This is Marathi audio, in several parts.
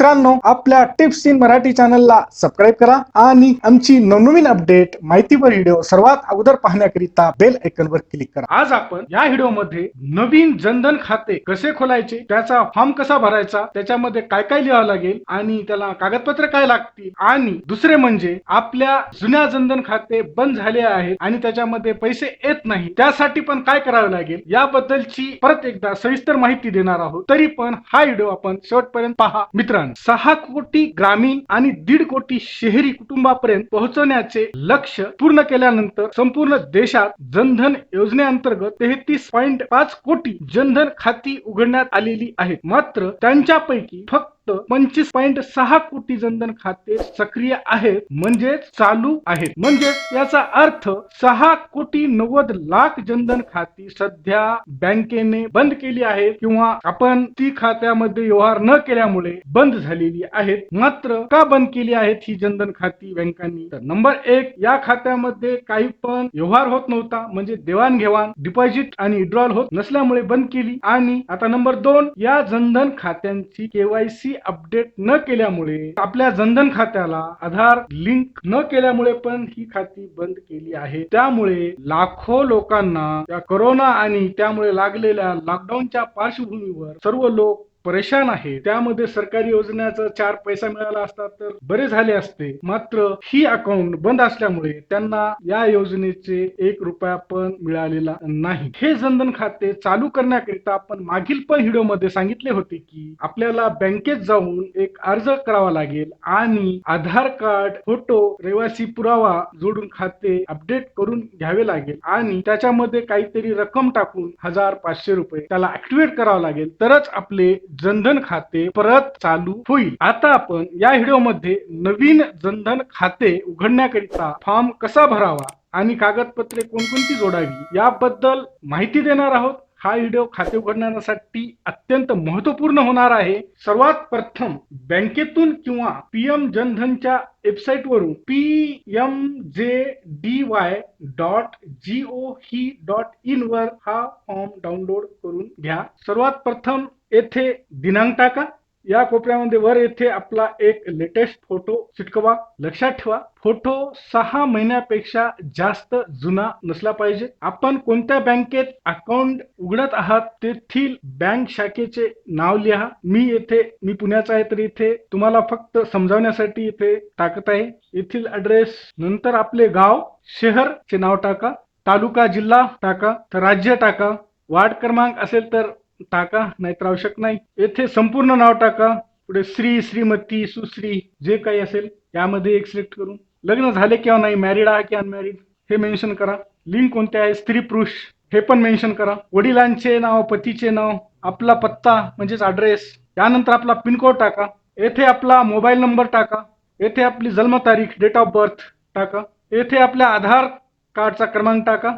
मित्रांनो आपल्या टिप्स इन मराठी चॅनलला सबस्क्राईब करा आणि आमची नवनवीन अपडेट माहितीपर व्हिडिओ सर्वात अगोदर पाहण्याकरिता बेल वर क्लिक करा. आज आपण या व्हिडिओमध्ये नवीन जनधन खाते कसे खोलायचे त्याचा फॉर्म कसा भरायचा त्याच्यामध्ये काय काय लिहावं लागेल आणि त्याला कागदपत्र काय लागतील आणि दुसरे म्हणजे आपल्या जुन्या जनधन खाते बंद झाले आहेत आणि त्याच्यामध्ये पैसे येत नाही त्यासाठी पण काय करावे लागेल याबद्दलची परत एकदा सविस्तर माहिती देणार आहोत. तरी पण हा व्हिडिओ आपण शेवटपर्यंत पहा मित्रांनो. सहा कोटी ग्रामीण आणि दीड कोटी शहरी कुटुंबापर्यंत पोहोचवण्याचे लक्ष पूर्ण केल्यानंतर संपूर्ण देशात जनधन योजनेअंतर्गत तेहतीस पॉईंट पाच कोटी जनधन खाती उघडण्यात आलेली आहेत मात्र त्यांच्यापैकी फक्त पंचवीस पॉईंट सहा कोटी जनधन खाते सक्रिय आहेत म्हणजेच चालू आहेत. म्हणजेच याचा अर्थ सहा कोटी नव्वद लाख जनधन खाती सध्या बँकेने बंद केली आहेत किंवा आपण ती खात्यामध्ये व्यवहार न केल्यामुळे बंद झालेली आहेत. मात्र का बंद केली आहेत ही जनधन खाती बँकांनी? तर नंबर एक या खात्यामध्ये काही पण व्यवहार होत नव्हता म्हणजे देवाणघेवाण डिपॉझिट आणि विड्रॉल होत नसल्यामुळे बंद केली. आणि आता नंबर दोन या जनधन खात्यांची केवायसी अपडेट न केल्यामुळे आपल्या जनधन खात्याला आधार लिंक न केल्यामुळे पण ही खाती बंद केली आहे. त्यामुळे लाखो लोकांना त्या करोना आणि त्यामुळे लागलेल्या लॉकडाऊनच्या पार्श्वभूमीवर सर्व लोक परेशान आहे. त्यामध्ये सरकारी योजनेचा चार पैसा मिळाला असता तर बरे झाले असते. मात्र ही अकाउंट बंद असल्यामुळे त्यांना या योजनेचे एक रुपया पण मिळालेला नाही. हे जनधन खाते चालू करण्याकरिता आपण मागील पण व्हिडिओमध्ये सांगितले होते की आपल्याला बँकेत जाऊन एक अर्ज करावा लागेल आणि आधार कार्ड फोटो रहिवासी पुरावा जोडून खाते अपडेट करून घ्यावे लागेल आणि त्याच्यामध्ये काहीतरी रक्कम टाकून हजार पाचशे रुपये त्याला ऍक्टिव्हेट करावं लागेल. तरच आपले जनधन खाते परत चालू होईल. आता आपण या व्हिडिओमध्ये नवीन जनधन खाते उघडण्याकरिता फॉर्म कसा भरावा आणि कागदपत्रे कोणकोणती जोडावी याबद्दल माहिती देणार आहोत. हा व्हिडिओ खाते उघडण्यासाठी अत्यंत महत्त्वपूर्ण होणार आहे. सर्वात प्रथम बँकेतून किंवा पीएम जनधनच्या वेबसाईट वरून P M J D Y dot G O V dot in वर हा फॉर्म डाउनलोड करून घ्या. सर्वात प्रथम येथे दिनांक टाका. या कोपऱ्यामध्ये वर येथे आपला एक लेटेस्ट फोटो चिटकवा. लक्षात ठेवा फोटो सहा महिन्यापेक्षा जास्त जुना नसला पाहिजे. आपण कोणत्या बँकेत अकाउंट उघडत आहात तेथील बँक शाखेचे नाव लिहा. मी येथे मी पुण्याचा आहे तर इथे तुम्हाला फक्त समजावण्यासाठी इथे टाकत आहे. येथील ऍड्रेस नंतर आपले गाव शहर चे नाव टाका. तालुका जिल्हा टाका. तर राज्य टाका. वार्ड क्रमांक असेल तर टाका नाहीतर आवश्यक नाही. येथे संपूर्ण नाव टाका. पुढे श्री श्रीमती सुश्री जे काही असेल यामध्ये एक सिलेक्ट करून. लग्न झाले किंवा नाही मॅरिड आहे की अनमॅरिड हे मेन्शन करा. लिंक कोणते आहे? स्त्री पुरुष हे पण मेन्शन करा. वडिलांचे नाव पतीचे नाव आपला पत्ता म्हणजेच ॲड्रेस यानंतर आपला पिनकोड टाका. येथे आपला मोबाईल नंबर टाका. येथे आपली जन्मतारीख डेट ऑफ बर्थ टाका. येथे आपल्या आधार कार्डचा क्रमांक टाका.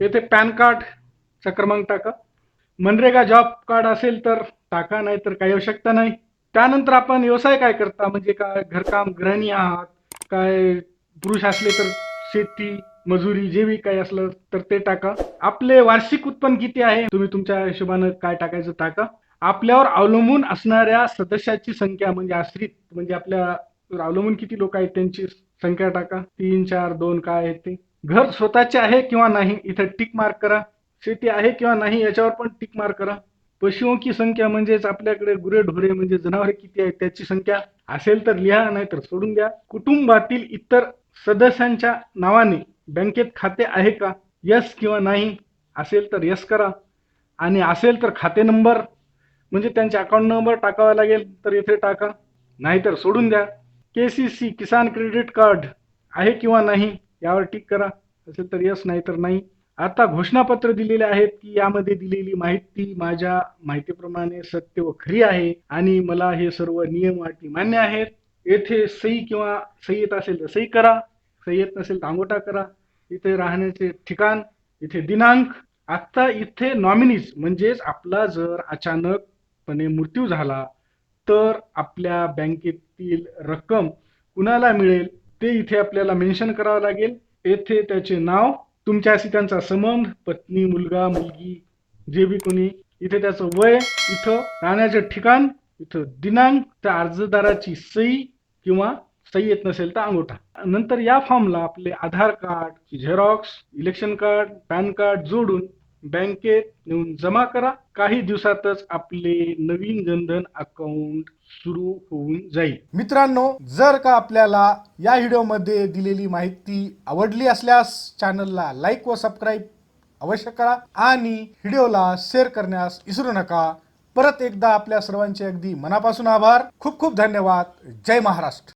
येथे पॅन कार्डचा क्रमांक टाका. मनरेगा जॉब कार्ड असेल तर टाका नाही तर काही आवश्यकता नाही. त्यानंतर आपण व्यवसाय काय करता? म्हणजे काय घरकाम गृहिणी आहात? काय पुरुष असले तर शेती मजुरी जे बी काही असलं तर ते टाका. आपले वार्षिक उत्पन्न किती आहे? तुम्ही तुमच्या हिशोबानं काय टाकायचं टाका. आपल्यावर अवलंबून असणाऱ्या सदस्याची संख्या म्हणजे आश्रित म्हणजे आपल्या अवलंबून किती लोक आहेत त्यांची संख्या टाका. तीन चार दोन काय आहे ते. घर स्वतःचे आहे किंवा नाही इथं टिक मार्क करा. शेती आहे किंवा नाही याच्यावर पण टिक मार करा. पशुओं की संख्या म्हणजेच आपल्याकडे गुरे ढोरे म्हणजे जनावरे किती आहेत त्याची संख्या असेल तर लिहा नाहीतर सोडून द्या. कुटुंबातील इतर सदस्यांच्या नावाने बँकेत खाते आहे का? यस किंवा नाही. असेल तर यस करा. आणि असेल तर खाते नंबर म्हणजे त्यांचे अकाउंट नंबर टाकावा लागेल तर इथे टाका. नाहीतर सोडून द्या. K C C Kisan credit card आहे किंवा नाही यावर टिक करा. असेल तर यस नाही तर नाही. आता घोषणापत्र दिलेले आहेत की यामध्ये दिलेली माहिती माझ्या माहितीप्रमाणे सत्य व खरी आहे आणि मला हे सर्व नियम अटी मान्य आहेत. येथे सही किंवा सई येत असेल तर सही करा सई येत नसेल तर अंगोठा करा. इथे राहण्याचे ठिकाण इथे दिनांक. आता इथे नॉमिनीज म्हणजेच आपला जर अचानकपणे मृत्यू झाला तर आपल्या बँकेतील रक्कम कुणाला मिळेल ते इथे आपल्याला मेन्शन करावं लागेल. येथे त्याचे नाव तुमच्याशी त्यांचा संबंध पत्नी मुलगा मुलगी जे बी कोणी इथे त्याचं वय इथं राहण्याचं ठिकाण इथं दिनांक त्या अर्जदाराची सही किंवा सही येत नसेल तर अंगोठा. नंतर या फॉर्मला आपले Aadhaar card Xerox election card PAN card जोडून बँकेत नेऊन जमा करा. काही दिवसातच आपले नवीन जनधन अकाउंट सुरू होऊन जाईल. मित्रांनो जर का आपल्याला या व्हिडिओमध्ये दिलेली माहिती आवडली असल्यास चॅनलला लाईक व सबस्क्राईब अवश्य करा आणि व्हिडिओला शेअर करण्यास विसरू नका. परत एकदा आपल्या सर्वांचे अगदी मनापासून आभार. खूप खूप धन्यवाद. जय महाराष्ट्र.